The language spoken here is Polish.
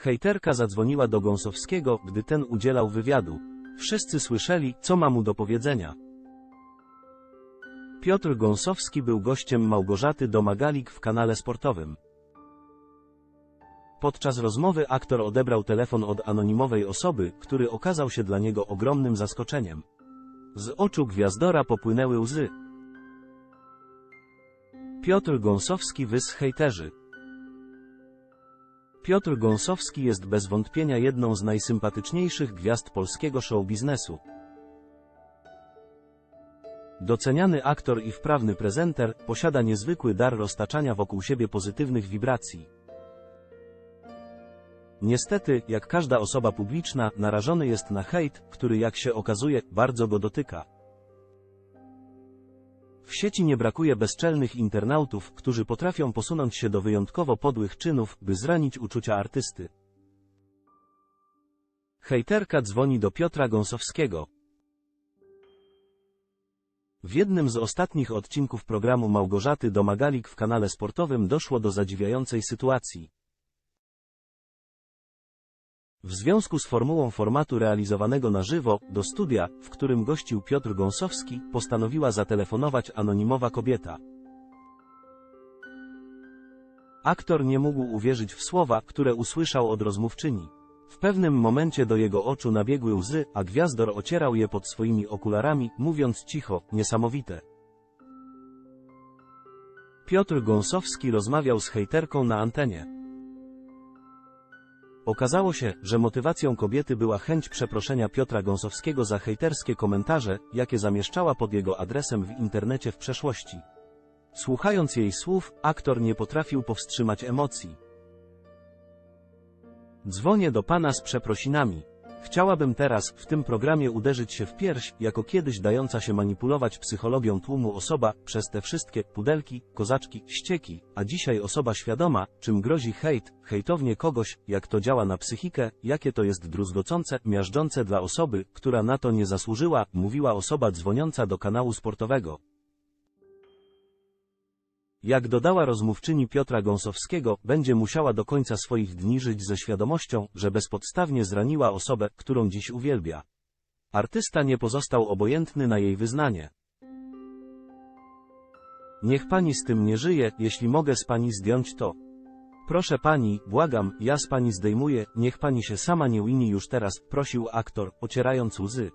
Hejterka zadzwoniła do Gąsowskiego, gdy ten udzielał wywiadu. Wszyscy słyszeli, co ma mu do powiedzenia. Piotr Gąsowski był gościem Małgorzaty Domagalik w kanale sportowym. Podczas rozmowy aktor odebrał telefon od anonimowej osoby, który okazał się dla niego ogromnym zaskoczeniem. Z oczu gwiazdora popłynęły łzy. Piotr Gąsowski wys hejterzy. Piotr Gąsowski jest bez wątpienia jedną z najsympatyczniejszych gwiazd polskiego showbiznesu. Doceniany aktor i wprawny prezenter, posiada niezwykły dar roztaczania wokół siebie pozytywnych wibracji. Niestety, jak każda osoba publiczna, narażony jest na hejt, który jak się okazuje, bardzo go dotyka. Sieci nie brakuje bezczelnych internautów, którzy potrafią posunąć się do wyjątkowo podłych czynów, by zranić uczucia artysty. Hejterka dzwoni do Piotra Gąsowskiego. W jednym z ostatnich odcinków programu Małgorzaty Domagalik w kanale sportowym doszło do zadziwiającej sytuacji. W związku z formułą formatu realizowanego na żywo, do studia, w którym gościł Piotr Gąsowski, postanowiła zatelefonować anonimowa kobieta. Aktor nie mógł uwierzyć w słowa, które usłyszał od rozmówczyni. W pewnym momencie do jego oczu nabiegły łzy, a gwiazdor ocierał je pod swoimi okularami, mówiąc cicho, niesamowite. Piotr Gąsowski rozmawiał z hejterką na antenie. Okazało się, że motywacją kobiety była chęć przeproszenia Piotra Gąsowskiego za hejterskie komentarze, jakie zamieszczała pod jego adresem w internecie w przeszłości. Słuchając jej słów, aktor nie potrafił powstrzymać emocji. Dzwonię do pana z przeprosinami. Chciałabym teraz, w tym programie uderzyć się w pierś, jako kiedyś dająca się manipulować psychologią tłumu osoba, przez te wszystkie pudelki, kozaczki, ścieki, a dzisiaj osoba świadoma, czym grozi hejt, hejtownie kogoś, jak to działa na psychikę, jakie to jest druzgocące, miażdżące dla osoby, która na to nie zasłużyła, mówiła osoba dzwoniąca do kanału sportowego. Jak dodała rozmówczyni Piotra Gąsowskiego, będzie musiała do końca swoich dni żyć ze świadomością, że bezpodstawnie zraniła osobę, którą dziś uwielbia. Artysta nie pozostał obojętny na jej wyznanie. Niech pani z tym nie żyje, jeśli mogę z pani zdjąć to. Proszę pani, błagam, ja z pani zdejmuję, niech pani się sama nie łini już teraz, prosił aktor, ocierając łzy.